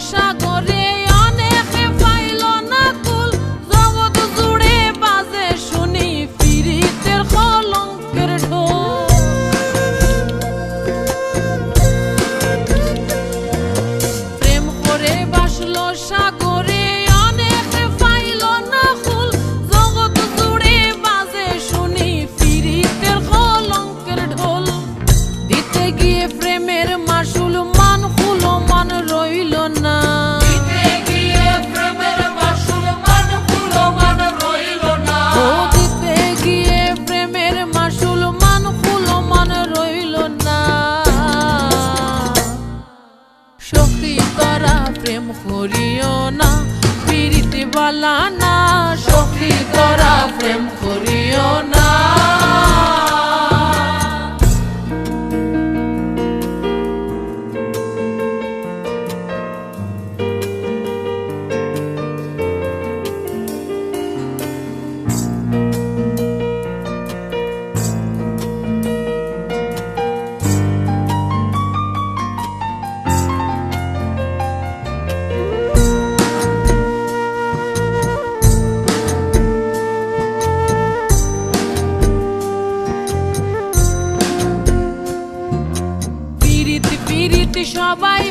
chagos বালা না সখী তোরা প্রেম করিও না। সবাই